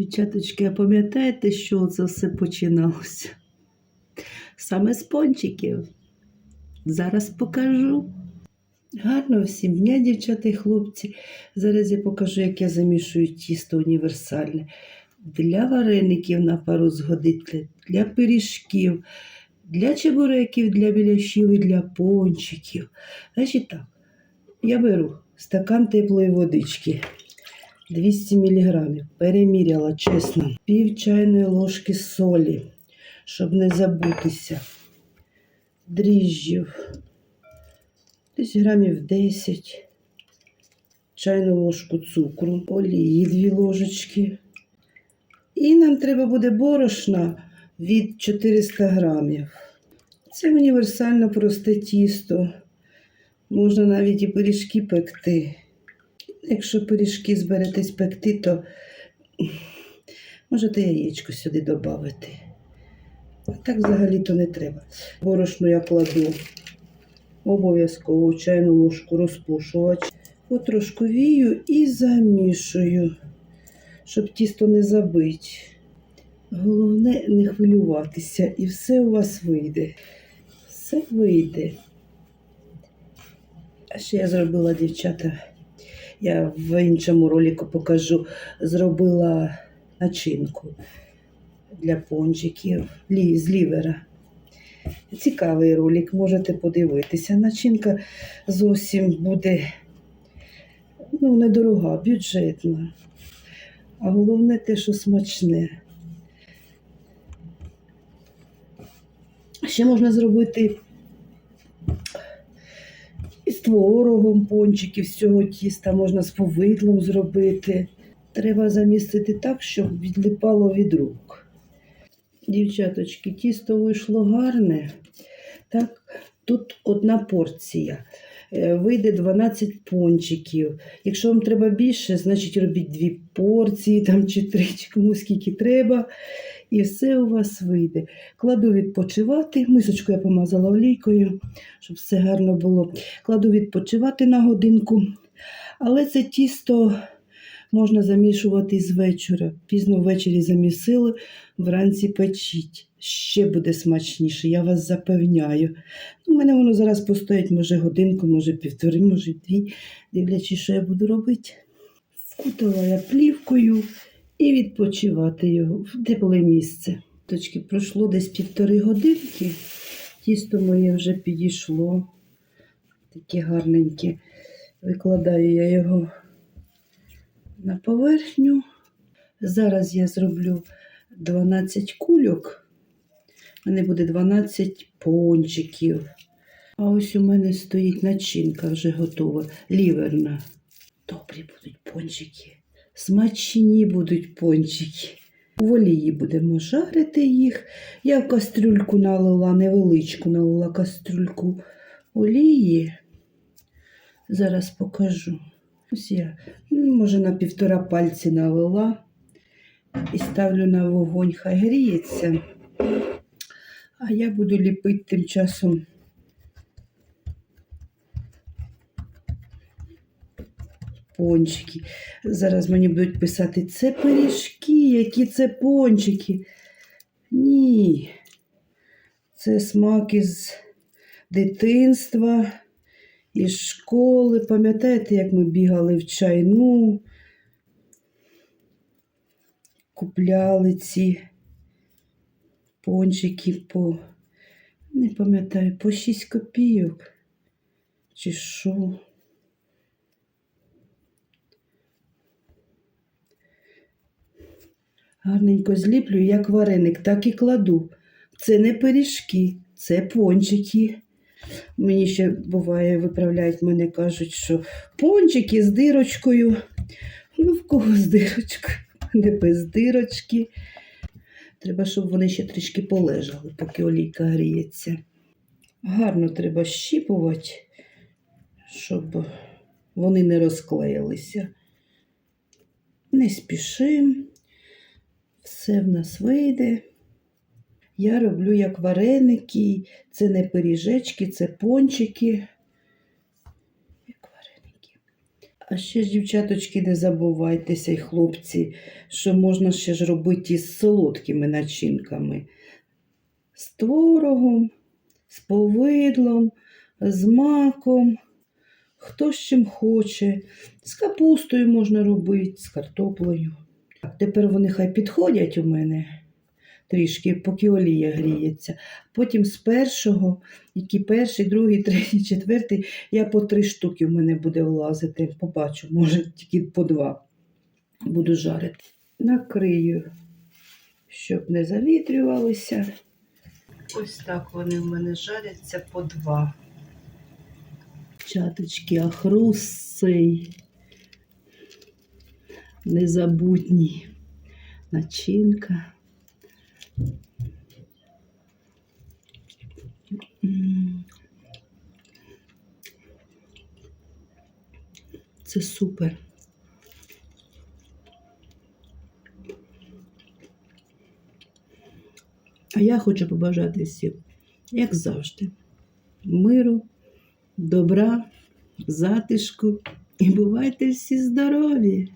Дівчаточки, а пам'ятаєте, що це все починалося? Саме з пончиків. Зараз покажу. Гарно всім дня, дівчата і хлопці. Зараз я покажу, як я замішую тісто універсальне. Для вареників на пару згодить, для пиріжків, для чебуреків, для біляшів і для пончиків. Значить так, я беру стакан теплої водички. 200 мг. Переміряла чесно. Пів чайної ложки солі, щоб не забутися. Дріжджів. Десь грамів 10. Чайну ложку цукру, олії 2 ложечки. І нам треба буде борошна від 400 грамів. Це універсально просте тісто. Можна навіть і пиріжки пекти. Якщо пиріжки зберетесь пекти, то можете яєчко сюди додати. А так взагалі-то не треба. Борошно я кладу обов'язково чайну ложку розпушувач. Потрошку вію і замішую, щоб тісто не забити. Головне не хвилюватися, і все у вас вийде. Все вийде. А ще я зробила, дівчата, я в іншому ролику покажу, зробила начинку для пончиків з лівера. Цікавий ролик, можете подивитися. Начинка зовсім буде ну, недорога, бюджетна. А головне те, що смачне. Ще можна зробити творогом пончиків з цього тіста, можна з повидлом зробити. Треба замістити так, щоб відлипало від рук. Дівчаточки, тісто вийшло гарне. Так, тут одна порція. Е, Вийде 12 пончиків. Якщо вам треба більше, значить робіть дві порції там, чи три, чи кому скільки треба. І все у вас вийде. Кладу відпочивати. Мисочку я помазала олійкою, щоб все гарно було. Кладу відпочивати на годинку. Але це тісто можна замішувати з вечора. Пізно ввечері замісили, вранці печіть. Ще буде смачніше, я вас запевняю. У мене воно зараз постоїть, може годинку, може півтори, може дві, дивлячись, що я буду робити. Вкутала я плівкою і відпочивати його в тепле місце. Точки пройшло десь півтори годинки. Тісто моє вже підійшло. Таке гарненьке. Викладаю я його на поверхню. Зараз я зроблю 12 кульок. У мене буде 12 пончиків. А ось у мене стоїть начинка вже готова, ліверна. Добрі будуть пончики. Смачні будуть пончики. В олії будемо жарити їх. Я в кастрюльку налила, невеличку налила кастрюльку олії. Зараз покажу. Ось я, ну, може, на півтора пальці налила і ставлю на вогонь, хай гріється. А я буду ліпити тим часом пончики. Зараз мені будуть писати, це пиріжки, які це пончики. Ні. Це смак із дитинства, із школи. Пам'ятаєте, як ми бігали в чайну, купляли ці пончики по, не пам'ятаю, по 6 копійок. Чи що? Гарненько зліплю, як вареник, так і кладу. Це не пиріжки, це пончики. Мені ще буває, виправляють мене, кажуть, що пончики з дирочкою. Ну, в кого з дирочкою? Не без дирочки. Треба, щоб вони ще трішки полежали, поки олійка гріється. Гарно треба щіпувати, щоб вони не розклеїлися. Не спішимо, все в нас вийде. Я роблю як вареники, це не пиріжечки, це пончики. А ще ж, дівчаточки, не забувайтеся, й хлопці, що можна ще ж робити із солодкими начинками. З творогом, з повидлом, з маком. Хто з чим хоче. З капустою можна робити, з картоплею. Тепер вони хай підходять у мене трішки, поки олія гріється. Потім з першого, який перший, другий, третій, четвертий, я по три штуки в мене буде влазити. Побачу, може тільки по два буду жарити. Накрию, щоб не завітрювалися. Ось так вони в мене жаряться по два. Чаточки, а хруст цей незабутній начинка. Це супер. А я хочу побажати всім, як завжди, миру, добра, затишку і бувайте всі здорові!